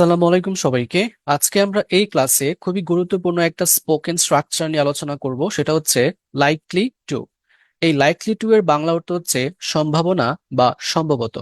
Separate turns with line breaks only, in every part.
আসসালামু আলাইকুম সবাইকে। আজকে আমরা এই ক্লাসে খুবই গুরুত্বপূর্ণ একটা স্পোকেন স্ট্রাকচার নিয়ে আলোচনা করব, সেটা হচ্ছে লাইকলি টু এই লাইকলি টু এর বাংলা অর্থ হচ্ছে সম্ভাবনা বা সম্ভবত।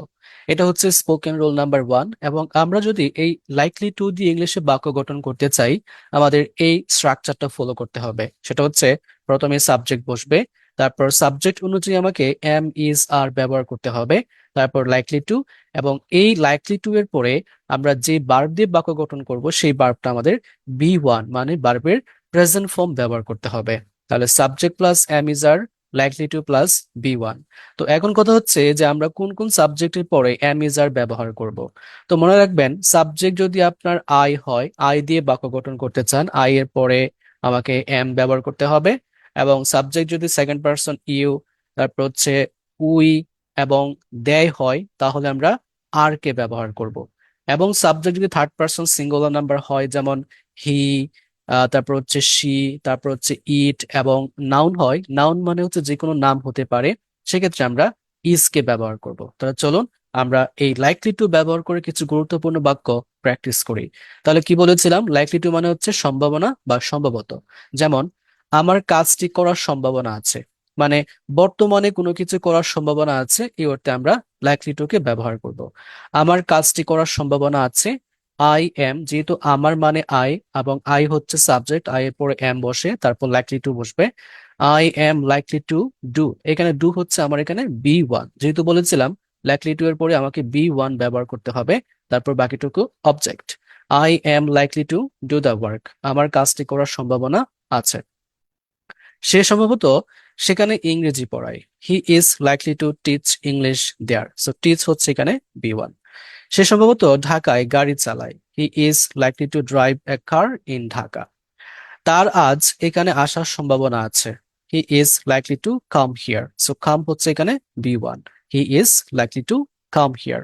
এটা হচ্ছে স্পোকেন রোল নাম্বার ওয়ান এবং আমরা যদি এই লাইকলি টু দিয়ে ইংলিশে বাক্য গঠন করতে চাই, আমাদের এই স্ট্রাকচারটা ফলো করতে হবে। সেটা হচ্ছে প্রথমে সাবজেক্ট বসবে তারপর সাবজেক্ট অনুযায়ী আমাকে এম ইজ আর ব্যবহার করতে হবে। তারপর লাইকলি টু এবং এই লাইকলি টু এর পরে আমরা যে বার্ব দিয়ে বাক্য গঠন করব, সেই বার্বটা আমাদের বি ওয়ান মানে বার্বের প্রেজেন্ট ফর্ম ব্যবহার করতে হবে। তাহলে subject plus am is are likely to plus V one তো এখন কথা হচ্ছে যে আমরা কোন কোন সাবজেক্টের পরে এম ইজ আর ব্যবহার করব। তো মনে রাখবেন সাবজেক্ট যদি আপনার আই হয় আই দিয়ে বাক্য গঠন করতে চান আই এর পরে আমাকে এম ব্যবহার করতে হবে। এবং সাবজেক্ট যদি সেকেন্ড পারসন ইউ তারপর হচ্ছে উই এবং দেয় হয়, তাহলে আমরা আর কে ব্যবহার করব। এবং সাবজেক্ট যদি থার্ড পারসন সিঙ্গুলার নাম্বার হয়, যেমন হি তারপর হচ্ছে শি তারপর হচ্ছে ইট এবং নাউন হয় নাউন মানে হচ্ছে যে কোনো নাম হতে পারে, সেক্ষেত্রে আমরা ইজ কে ব্যবহার করব। তাহলে চলুন আমরা এই লাইকলি টু ব্যবহার করে কিছু গুরুত্বপূর্ণ বাক্য প্র্যাকটিস করি। তাহলে কি বলেছিলাম? লাইকলি টু মানে হচ্ছে সম্ভাবনা বা সম্ভবত। যেমন আমার কাজটি করার সম্ভাবনা আছে। মানে বর্তমানে কোনো কিছু করার সম্ভাবনা আছে, এই অর্থে আমরা লাইকলি টু কে ব্যবহার করব। আমার কাজটি করার সম্ভাবনা আছে আই এম যেহেতু আমার মানে আই এবং আই হচ্ছে সাবজেক্ট আই এর পরে এম বসে, তারপর লাইকলি টু বসবে। I am likely to do এখানে ডু হচ্ছে আমার এখানে বি ওয়ান যেহেতু বলেছিলাম লাইকলি টু এর পরে আমাকে বি ওয়ান ব্যবহার করতে হবে, তারপর বাকিটুকু object I am likely to do the work আমার কাজটি করার সম্ভাবনা আছে। সে সম্ভবত সেখানে ইংরেজি পড়ায়। He is likely to teach English there so teach হচ্ছে এখানে বি ওয়ান সে সম্ভবত ঢাকায় গাড়ি চালায়। He is likely to drive a car in Dhaka তার আজ এখানে আসার সম্ভাবনা আছে। He is likely to come here so come হচ্ছে এখানে V one he is likely to come here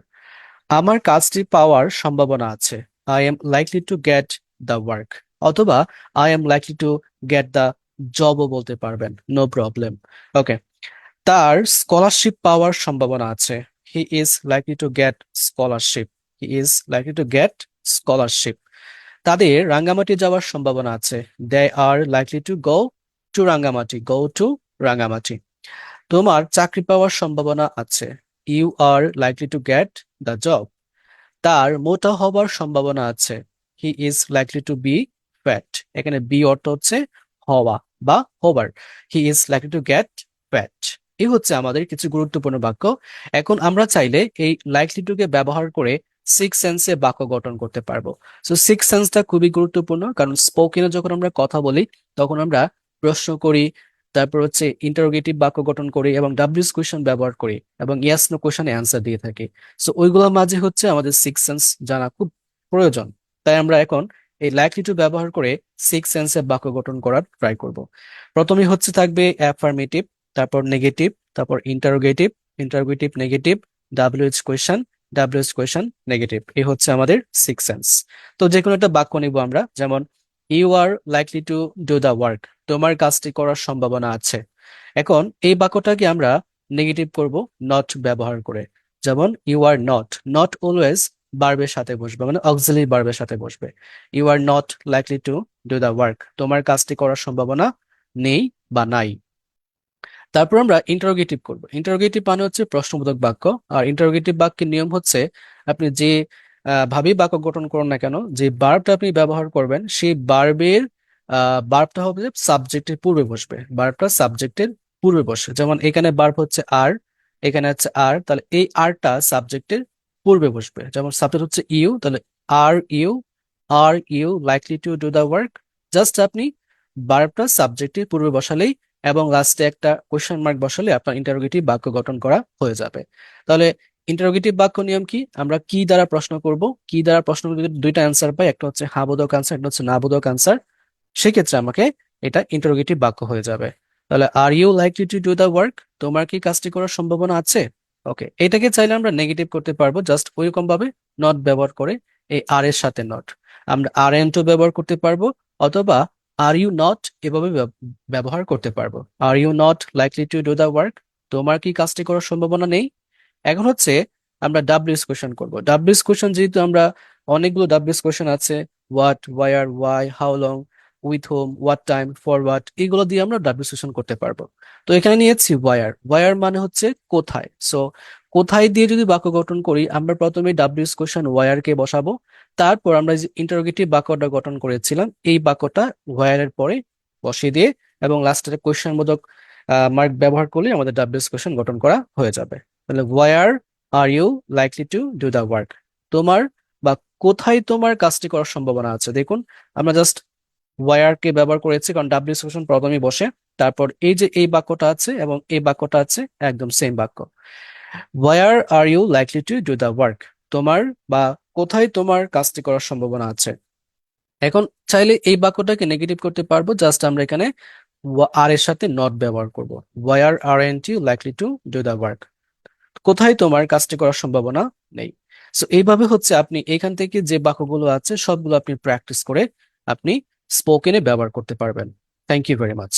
আমার কাজটি পাওয়ার সম্ভাবনা আছে। I am likely to get the work অথবা I am likely to get the জবও বলতে পারবেন নো প্রবলেম ওকে তার স্কলারশিপ পাওয়ার সম্ভাবনা আছে। He is likely to get scholarship he is likely to get scholarship তাদের রাঙ্গামাটি যাওয়ার সম্ভাবনা আছে। They are likely to go to Rangamati go to Rangamati. তোমার চাকরি পাওয়ার সম্ভাবনা আছে। You are likely to get the job তার মোটা হবার সম্ভাবনা আছে। He is likely to be fat এখানে বি অর্থ হচ্ছে হওয়া। বা হবার he is likely to get fat এই হচ্ছে আমাদের কিছু গুরুত্বপূর্ণ বাক্য। এখন আমরা চাইলে এই লাইকলি টুকে ব্যবহার করে সিক্স সেন্সে বাক্য গঠন করতে পারব। সো সিক্স সেন্সটা খুবই গুরুত্বপূর্ণ, কারণ স্পোকেনে যখন আমরা কথা বলি, তখন আমরা প্রশ্ন করি, তারপর হচ্ছে ইন্টারোগেটিভ বাক্য গঠন করি এবং ডাব্লিউস কোয়েশন ব্যবহার করি এবং ইয়াস নো কোয়েশনে অ্যান্সার দিয়ে থাকি। সো ওইগুলোর মাঝে হচ্ছে আমাদের সিক্স সেন্স জানা খুব প্রয়োজন। তাই আমরা এখন এই লাইকলি টু ব্যবহার করে সিক্স সেন্সে বাক্য গঠন করার ট্রাই করব। প্রথমে হচ্ছে থাকবে অ্যাফার্মেটিভ তারপর নেগেটিভ তারপর interrogative interrogative negative WH question WH question negative এই হচ্ছে আমাদের সিক্স সেন্স তো যে কোনো একটা বাক্য নিব আমরা, যেমন you are likely to do the work তোমার কাজটি করার সম্ভাবনা আছে। এখন এই বাক্যটাকে আমরা নেগেটিভ করব নট ব্যবহার করে। যেমন you are not not always বার্বের সাথে বসবে মানে অক্সিলারি বার্বের সাথে বসবে। You are not likely to do the work তোমার কাজটি করার সম্ভাবনা নেই বা নাই। তারপর আমরা ইন্টারোগেটিভ করব। ইন্টারোগেটিভ মানে হচ্ছে প্রশ্নবোধক বাক্য। আর ইন্টারোগেটিভ বাক্যের নিয়ম হচ্ছে আপনি যে ভাবেই বাক্য গঠন করুন না কেন, যে বার্বটা আপনি ব্যবহার করবেন, সেই বার্বের বার্বটা হবে সাবজেক্টের পূর্বে বসবে। বার্বটা সাবজেক্টের পূর্বে বসে যেমন এখানে বার্ব হচ্ছে আর এখানে হচ্ছে আর তাহলে এই আরটা সাবজেক্টের পূর্বে বসবে। যেমন সাবজেক্ট হচ্ছে ইউ তাহলে are you are you likely to do the work just আপনি বার্বটা সাবজেক্টের পূর্বে বসালেই এবং লাস্টে একটা কোয়েশ্চেন মার্ক বসালে আপনার ইন্টারোগেটিভ বাক্য গঠন করা হয়ে যাবে। তাহলে ইন্টারোগেটিভ বাক্য নিয়ম কি? আমরা কি দ্বারা প্রশ্ন করব? কি দ্বারা প্রশ্ন দুইটা অ্যান্সার পাই, একটা হচ্ছে হ্যাঁ বোধক আনসার একটা হচ্ছে না বোধক আনসার সেক্ষেত্রে আমাকে এটা ইন্টারোগেটিভ বাক্য হয়ে যাবে। তাহলে are you likely to do the work তোমার কি কাজটি করার সম্ভাবনা আছে? ওকে এটাকে চাইলে আমরা নেগেটিভ করতে পারব জাস্ট ওইরকম ভাবে নট ব্যবহার করে এই আর এর সাথে নট আমরা আর এন টু ব্যবহার করতে পারব, অথবা আর ইউ নট এভাবে ব্যবহার করতে পারব। Are you not likely to do the work তোমার কি কাজটি করার সম্ভাবনা নেই? এখন হচ্ছে আমরা ডাব্লিউএস কোয়েশন করব। ডাব্লিউএস কোয়েশন যেহেতু আমরা অনেকগুলো ডাব্লিউএস কোয়েশন আছে what where why how long with whom what time for what এগুলো দিয়ে আমরা ডাব্লিউএস কোয়েশ্চেন করতে পারব। তো এখানে নিয়েছি ওয়ার ওয়ার মানে হচ্ছে কোথায়। সো কোথায় দিয়ে যদি বাক্য গঠন করি, আমরা প্রথমে ডাব্লিউএস কোয়েশন ওয়ার কে বসাবো। তারপর আমরা যে ইন্টারোগেটিভ বাক্যটা গঠন করেছিলাম, এই বাক্যটা ওয়ার এর পরে বসিয়ে দিয়ে এবং লাস্টের কোয়েশ্চেন বোধক মার্ক ব্যবহার করলে আমাদের ডাব্লিউএস কোয়েশন গঠন করা হয়ে যাবে। তাহলে where are you likely to do the work তোমার বা কোথায় তোমার কাজটি করার সম্ভাবনা আছে? দেখুন, আমরা জাস্ট ওয়ার কে ব্যবহার করেছি, কারণ ডাব্লিউএস কোয়েশ্চেন প্রথমে বসে। তারপর এই যে এই বাক্যটা আছে এবং এই বাক্যটা আছে একদম সেম বাক্য। Where are you likely to do the work তোমার বা কোথায় তোমার কাজটি করার সম্ভাবনা আছে? এখন চাইলে এই বাক্যটাকে নেগেটিভ করতে পারব জাস্ট আমরা এখানে আর এর সাথে নট ব্যবহার করব। Where aren't you likely to do the work কোথায় তোমার কাজটি করার সম্ভাবনা নেই? সো এইভাবে হচ্ছে আপনি এখান থেকে যে বাক্যগুলো আছে, সবগুলো আপনি প্র্যাকটিস করে আপনি স্পোকেনে ব্যবহার করতে পারবেন। Thank you very much